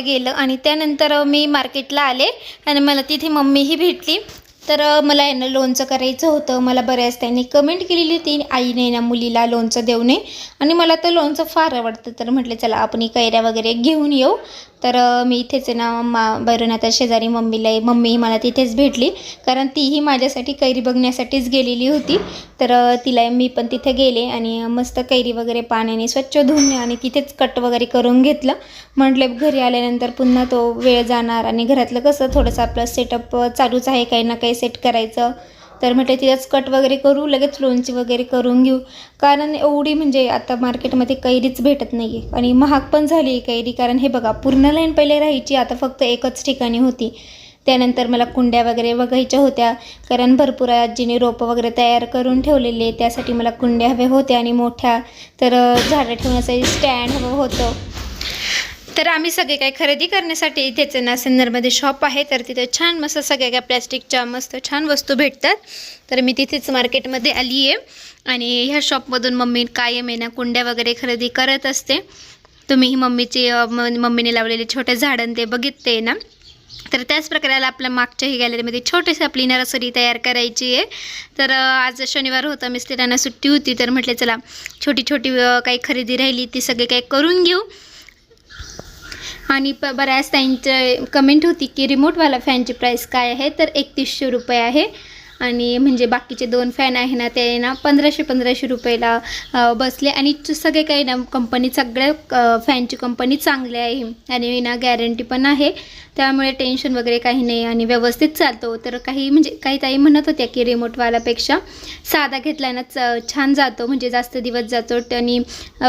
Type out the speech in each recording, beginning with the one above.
गेलं. आणि त्यानंतर मी मार्केटला आले आणि मला तिथे मम्मीही भेटली. तर मला यांना लोणचं करायचं होतं. मला बऱ्याच त्यांनी कमेंट केलेली होती आईने ना मुलीला लोणचं देऊ नये. आणि मला तर लोणचं फार आवडतं. तर म्हटलं चला आपण कैऱ्या वगैरे घेऊन येऊ. तर मी इथेच आहे ना मा बरून आता शेजारी मम्मीला मम्मी मला तिथेच भेटली. कारण तीही माझ्यासाठी कैरी बघण्यासाठीच गेलेली होती. तर तिला मी पण तिथे गेले आणि मस्त कैरी वगैरे पाण्याने स्वच्छ धुवून आणि तिथेच कट वगैरे करून घेतलं. म्हटलं घरी आल्यानंतर पुन्हा तो वेळ जाणार आणि घरातलं कसं थोडंसं आपलं सेटअप चालूच आहे काही ना काही सेट करायचं. तर म्हटलं तिथंच कट वगैरे करू लगेच लोणची वगैरे करून घेऊ. कारण एवढी म्हणजे आता मार्केटमध्ये कैरीच भेटत नाही आहे आणि महाग पण झाली आहे कैरी. कारण हे बघा पूर्ण लाईन पहिले राहायची आता फक्त एकच ठिकाणी होती. त्यानंतर मला कुंड्या वगैरे बघायच्या होत्या. कारण भरपूर आजीने रोपं वगैरे तयार करून ठेवलेले त्यासाठी मला कुंड्या हव्या होत्या आणि मोठ्या. तर झाडं ठेवण्यासाठी स्टँड हवं होतं. तर आम्ही सगळे काही खरेदी करण्यासाठी इथेच ना सिन्नरमध्ये शॉप आहे. तर तिथे छान मस्त सगळ्या काही प्लॅस्टिकच्या मस्त छान वस्तू भेटतात. तर मी तिथेच मार्केटमध्ये आली आहे आणि ह्या शॉपमधून मम्मी कायम आहे ना कुंड्या वगैरे खरेदी करत असते. तुम्ही मम्मीची मम्मीने लावलेले छोटे झाडं ते बघितले ना. तर त्याच प्रकारे आपल्या मागच्याही गॅलरीमध्ये छोटीशी आपली नर्सरी तयार करायची आहे. तर आज शनिवार होता मिस्टरांना सुट्टी होती. तर म्हटलं चला छोटी छोटी काही खरेदी राहिली ती सगळे काही करून घेऊ. आणि प बऱ्याच त्यांचे कमेंट होती की रिमोटवाला फॅनची प्राईस काय आहे? तर एकतीसशे रुपये आहे. आणि म्हणजे बाकीचे दोन फॅन आहे ना ते ना पंधराशे पंधराशे रुपयाला बसले. आणि सगळे काही ना कंपनी सगळ्या फॅनची कंपनी चांगली आहे. आणि ना गॅरंटी पण आहे. त्यामुळे टेन्शन वगैरे काही नाही आणि व्यवस्थित चालतो. तर काही म्हणजे काही ताई म्हणत होत्या की रिमोटवाल्यापेक्षा साधा घेतला ना च छान जातो. म्हणजे जास्त दिवस जातो आणि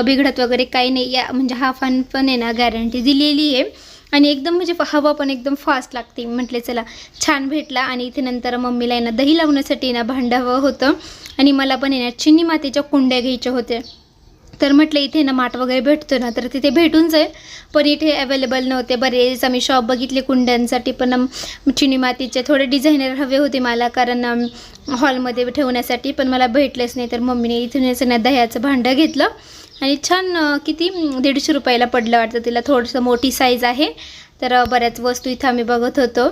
बिघडत वगैरे काही नाही. या म्हणजे हा फॅन पण आहे ना गॅरंटी दिलेली आहे. आणि एकदम म्हणजे हवा पण एकदम फास्ट लागते. म्हटले चला छान भेटला. आणि इथे नंतर मम्मीला यांना दही लावण्यासाठी ना भांडावं हवं होतं. आणि मला पण आहे ना चिनी मातीच्या कुंड्या घ्यायच्या होत्या. तर म्हटलं इथे ना माठ वगैरे भेटतो ना तर तिथे भेटून जाईल. पण इथे अवेलेबल नव्हते. बरेच आम्ही शॉप बघितले कुंड्यांसाठी पण चिनी मातीचे थोडे डिझायनर हवे होते मला कारण हॉलमध्ये ठेवण्यासाठी पण मला भेटलेच नाही. तर मम्मीने इथूनच ना दह्याचं भांडं घेतलं. आणि छान किती दीडशे रुपयाला पडलं वाटतं तिला. थोडंसं मोठी साईज आहे. तर बऱ्याच वस्तू इथं आम्ही बघत होतो.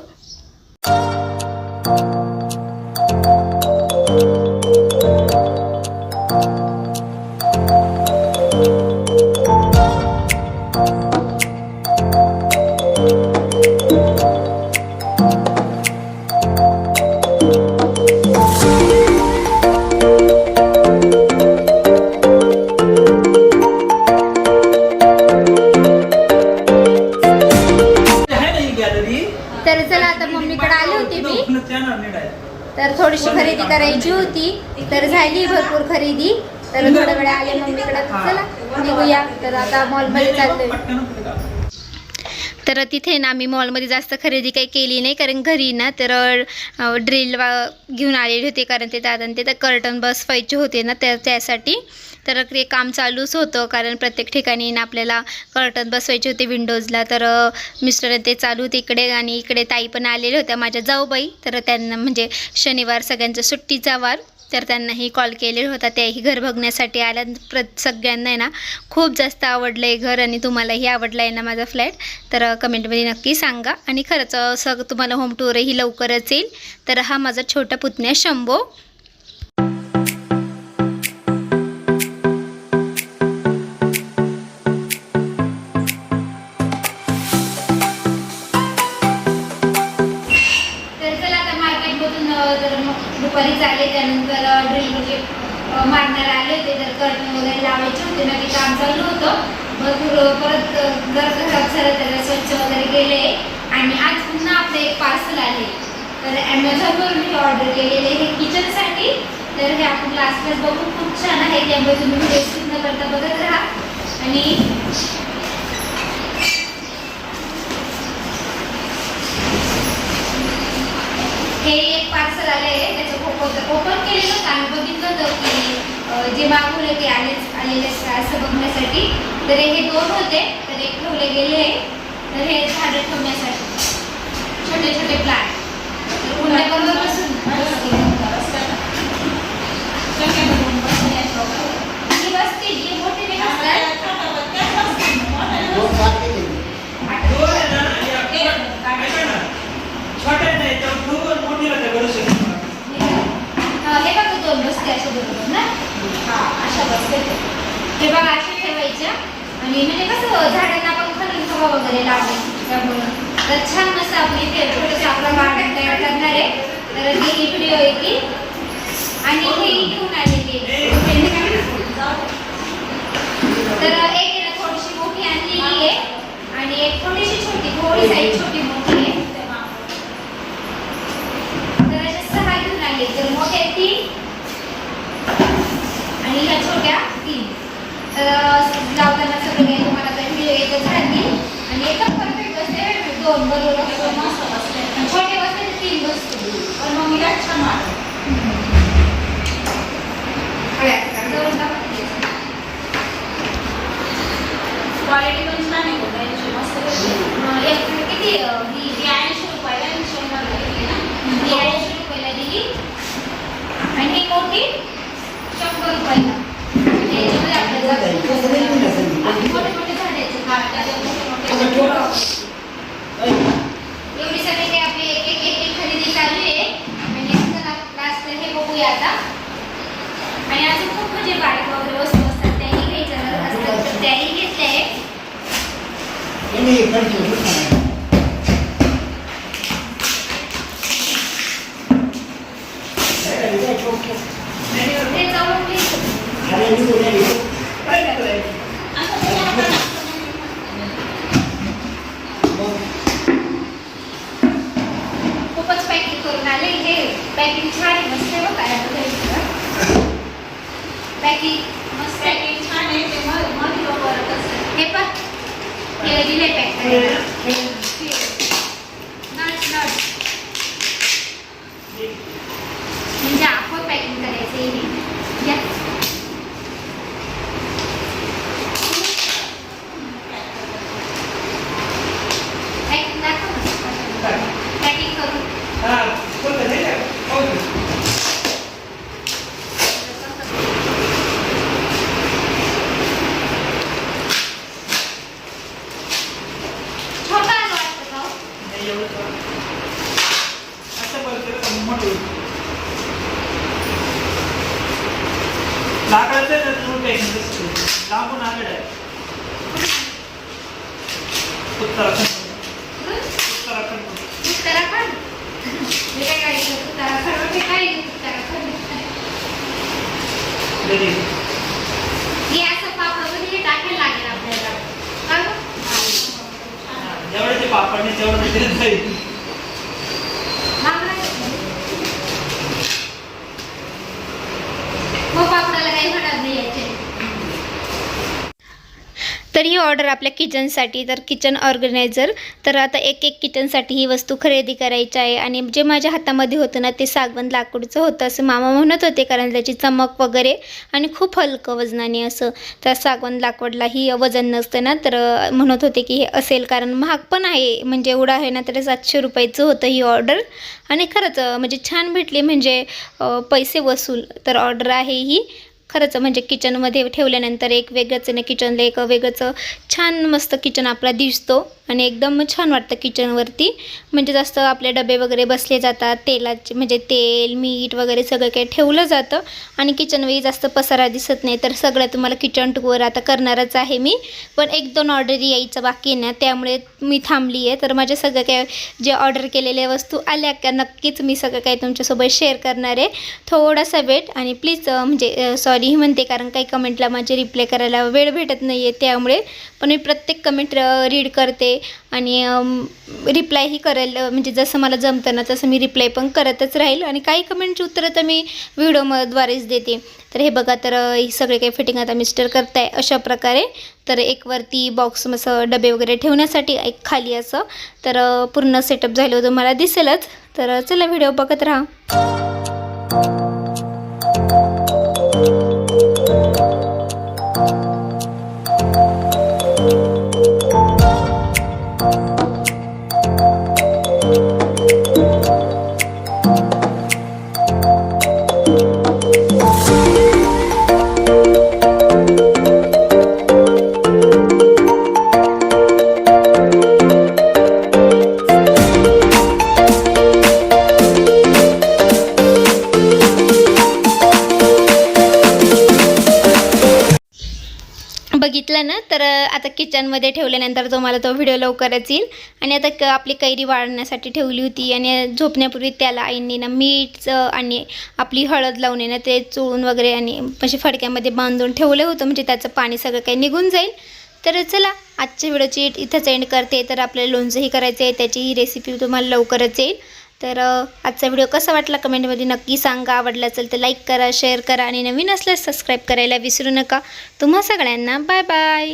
तर थोडीशी खरेदी करायची होती. तर झाली भरपूर खरेदी. तर थोड्या वेळ आले मम्मीकडे. चला निघूया. तर आता मॉलमध्ये चाललोय? तर तिथे ना आम्ही मॉलमध्ये जास्त खरेदी काही केली नाही कारण घरी ना तर ड्रिल वा घेऊन आलेले होते कारण ते दादा ते तर कर्टन बसवायचे होते ना त्या त्यासाठी. तर ते काम चालूच होतं कारण प्रत्येक ठिकाणी ना आपल्याला कर्टन बसवायचे होते विंडोजला तर मिस्टर ते चालू होते इकडे आणि इकडे ताई पण आलेल्या होत्या माझ्या जाऊबाई. तर त्यांना म्हणजे शनिवार सगळ्यांचा सुट्टीचा वार. तर त्यांनाही कॉल केलेला होता. त्याही घर बघण्यासाठी आल्या प्र सगळ्यांना आहे ना खूप जास्त आवडलं आहे घर आणि तुम्हालाही आवडलं आहे ना माझा फ्लॅट तर कमेंटमध्ये नक्की सांगा. आणि खरंच सग तुम्हाला होम टूरही लवकरच येईल. तर हा माझा छोटा पुतण्या शंभो. मारणारे आले होते तर कर्टन वगैरे लावायचे होते. ना ते काम चालू होतं. भरपूर परत घर खराब झालं त्याला स्वच्छ वगैरे केले. आणि आज पुन्हा आपलं एक पार्सल आले. तर ॲमेझॉनवर मी ऑर्डर केलेले हे किचनसाठी तर हे आपण लास्टलाच बघून खूप छान आहे. त्यामुळे तुम्ही व्हिडिओ न करता बघत राहा. आणि हे एक पार्सल आले आहे. त्याचं ओपन ओपन केलेलं आम्ही बघितलं तर की जे मागवले ते आलेच आलेले असं बघण्यासाठी. तर हे दोन होते तर एक ठेवले गेले तर हे झाडं ठेवण्यासाठी. छोटे छोटे प्लांट तर कुंड्याबरोबर बसून आणि बसते जे मोठे नाही असतात दोन सारखे केले. आठ- आणि म्हणजे कसं झाडांना पण खालून हवा वगैरे लागली त्यामुळं छान मस्त आपली इथे थोडंसं आपलं गार्डन तयार करणार आहे. तर ही व्हिडिओ येते आणि हे घेऊन आलेली तर एक आहे ना थोडीशी मोठी आणलेली आहे. आणि एक थोडीशी छोटी थोडी साईज छोटी मोठी आहे. तर अशा सहा घेऊन आले तर मोठ्या तीन आणि ह्या छोट्या तीन. तर लावताना सगळं काही तुम्हाला काही व्हिडिओ येतच राहतील आणि एकदम परफेक्ट बसते दोन बरोबर असं मस्त बसते छोटे बसते तर तीन बसते. पण मग छान वाटतं जवळ दाखवा. क्वालिटी पण छान आहे बघा याची मस्त कशी अं, एक किती अं, ही ही ऐंशी रुपयाला आणि शंभरला घेतली ना ही ऐंशी रुपयाला दिली आणि ही मोठी शंभर रुपयाला आणि याच्यामध्ये आपल्याला आणि मोठे मोठे झाडाचे हा, त्याच्यात मोठे मोठे एवढी सगळी काही आपली एक एक एक एक खरेदी चालू आहे आणि लास्ट हे बघूया आता आणि अजून खूप म्हणजे बारीक वगैरे वस्तू असतात त्याही घ्यायच्या असतात तर त्याही घेतल्या आहे ते जाऊन घ्यायचं खूपच पॅकिंग करून आले हे पॅकिंग छान आहे मस्त आहे बघा पॅकिंग मस्त आहे पॅकिंग छान आहे ते मधमध्ये वापरत असते हे पण हे दिले पॅक करायला नट नट म्हणजे आपण पॅकिंग करायचं हे या पॅकिंग दाखव पॅकिंग करून छोटा आहे वाटतं का हो? नाही एवढं तर. असं करते पण मोठं. लाकडाचं आहे? लांबून आलेलं आहे. उत्तराखंड. उत्तराखंड. काय काय उत्तराखंड काय उत्तराखंड. हे असं पापडामध्ये हे टाकायला लागेल आपल्याला जेवढे ते पापड नाही तेवढं जाईल. तर ही ऑर्डर आपल्या किचनसाठी तर किचन ऑर्गनायझर तर आता एक एक किचनसाठी ही वस्तू खरेदी करायची आहे. आणि जे माझ्या हातामध्ये होतं ना ते सागवंत लाकूडचं होतं असं मामा म्हणत होते कारण त्याची चमक वगैरे आणि खूप हलकं वजनाने असं. तर सागवंत लाकूडलाही वजन नसतं ना तर म्हणत होते की हे असेल कारण महाग पण आहे. म्हणजे एवढं आहे ना तर सातशे रुपयाचं होतं ही ऑर्डर आणि खरंच म्हणजे छान भेटली. म्हणजे पैसे वसूल तर ऑर्डर आहे ही. खरंच म्हणजे किचनमध्ये ठेवल्यानंतर एक वेगळंच ना किचनला एक वेगळंच छान मस्त किचन आपला दिसतो. आणि एकदम छान वाटतं किचनवरती. म्हणजे जास्त आपले डबे वगैरे बसले जातात तेलाचे म्हणजे तेल मीठ वगैरे सगळं काही ठेवलं जातं. आणि किचनवरही जास्त पसारा दिसत नाही तर सगळं तुम्हाला किचन टूवर आता करणारच आहे मी. पण एक दोन ऑर्डर यायचं बाकी ना त्यामुळे मी थांबली आहे. तर माझ्या सगळं काय जे ऑर्डर केलेल्या वस्तू आल्या का नक्कीच मी सगळं काही तुमच्यासोबत शेअर करणार आहे. थोडासा वेट आणि प्लीज म्हणजे सॉरी म्हणते कारण काही कमेंटला माझे रिप्लाय करायला वेळ भेटत नाही आहे त्यामुळे. पण मी प्रत्येक कमेंट रीड करते. आणि रिप्लायही करेल म्हणजे जसं मला जमतं ना तसं मी रिप्लाय पण करतच राहील. आणि काही कमेंटची उत्तरं तर मी व्हिडिओमद्वारेच देते. तर हे बघा तर ही सगळे काही फिटिंग आता मिस्टर करताय अशा प्रकारे. तर एक वरती बॉक्स असं डबे वगैरे ठेवण्यासाठी एक खाली असं. तर पूर्ण सेटअप झालं होतं मला दिसेलच. तर चला व्हिडिओ बघत राहा. झालं ना तर आता किचनमध्ये ठेवल्यानंतर तुम्हाला तो व्हिडिओ लवकरच येईल. आणि आता क आपली कैरी वाळण्यासाठी ठेवली होती आणि झोपण्यापूर्वी त्याला आईंनी ना मीठ आणि आपली हळद लावून आहे ना ते चोळून वगैरे आणि म्हणजे फडक्यामध्ये बांधून ठेवलं होतं. म्हणजे त्याचं पाणी सगळं काही निघून जाईल. तर चला आजच्या व्हिडिओची इथंच एंड करते. तर आपल्याला लोणचंही करायचं आहे त्याची ही रेसिपी तुम्हाला लवकरच येईल. तर आजचा व्हिडिओ कसा वाटला कमेंटमध्ये नक्की सांगा. आवडला असेल तर लाईक करा शेअर करा आणि नवीन असल्यास सबस्क्राईब करायला विसरू नका. तुम्हा सगळ्यांना बाय बाय.